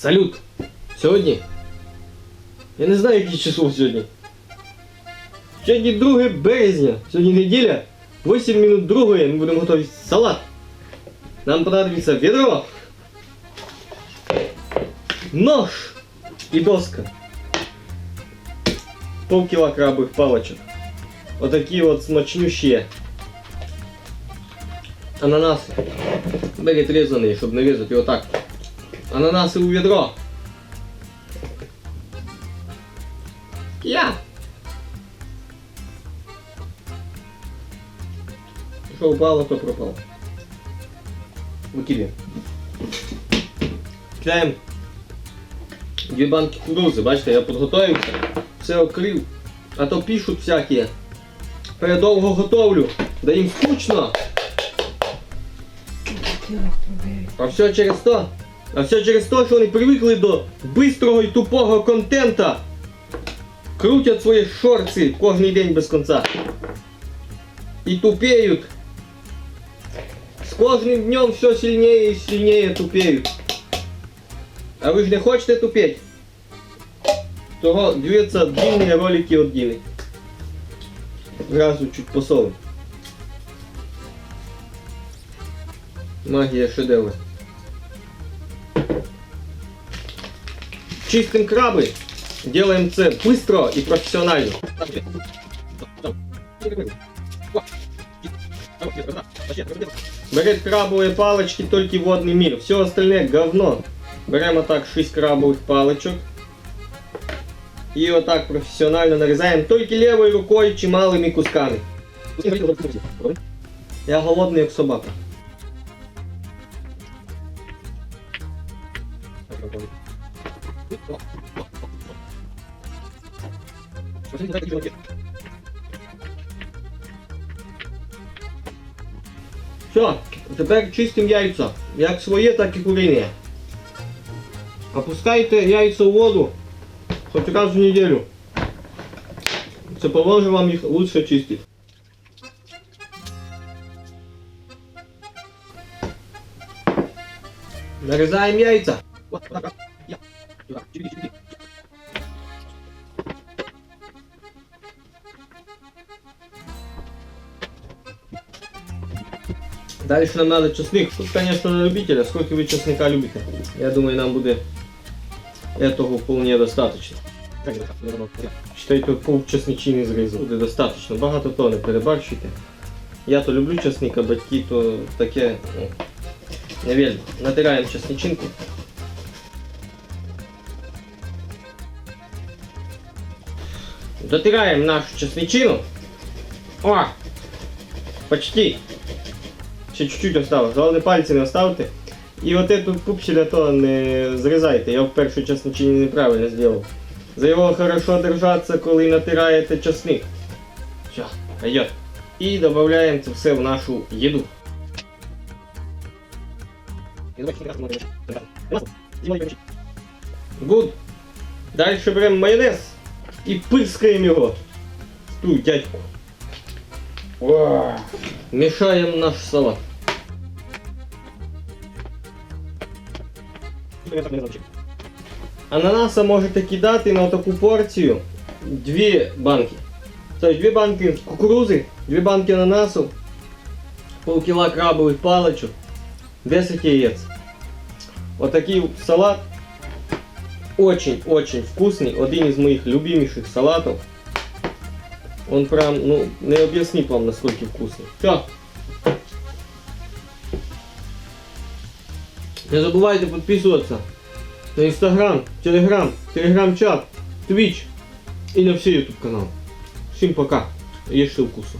Салют! Сьогодні. Я не знаю, яке число сьогодні. Сьогодні 2 березня. Сьогодні неділя. 8 минут другої ми будемо готувати салат. Нам понадобится ведро, нож і доска. Полкила крабовых палочек. Вот такие вот смачнющие. Ананасы. Берет резаные, чтобы нарезать его так. Ананасы у ведро. Я. Що упало, то пропало. Викидуємо. Кидаємо дві банки кукурузи. Бачите, я підготовився, все окрив. А то пишуть всякі. Передовго готовлю. Да їм скучно. А все через то. А все через то, що вони привикли до бистрого і тупого контента. Крутять свої шорти кожен день без конца. І тупеють. С каждым днем все сильнее и сильнее тупеют. А вы же не хочете тупеть? Того дивіться длинні ролики от Діни. Зразу чуть посолим. Магія шедевра. Чистим краби. Делаем це быстро і професіонально. Берет крабовые палочки, только водный мир. Все остальное говно. Берем вот так 6 крабовых палочек. И вот так профессионально нарезаем только левой рукой чималыми кусками. Я голодный, как собака. Все, тепер чистим яйця. Як своє, так і курине. Опускайте яйця в воду хоч раз в неділю. Це поможе вам їх лучше чистити. Нарізаємо яйця. Дальше нам надо чесник. Тут, конечно, на любителя. Сколько вы чесника любите? Я думаю, нам будет этого вполне достаточно. Считайте, пол чесничини зрізу. Буде достаточно. Багато то не перебарщуйте. Я то люблю чесник, а батьки то таке ну, не вельми. Натираємо чесничинку. Дотираємо нашу чесничину. О! Почти. Ще чуть-чуть осталось. Головне пальці не оставте. І от эту пупсіля то не зрізайте. Я в першу чесничині неправильно зробив. За його хорошо держаться, коли натираєте чесник. Все, пойдет. І додаємо це все в нашу їду. Гуд. Далі беремо майонез і пирскаємо його. Ту дядьку. Мішаємо наш салат. Ананаса можете кидати на таку порцію дві банки. Тобто дві банки кукурузи, дві банки ананасу, полкіла крабових паличок, 10 яєць. Отакий салат. Очень-очень вкусный. Один из моих любимейших салатов. Он прям, ну, не объяснить вам, насколько вкусный. Все. Не забывайте подписываться на Инстаграм, Телеграм, Телеграм-чат, Твич и на все YouTube каналы. Всем пока. Ешьте вкусно.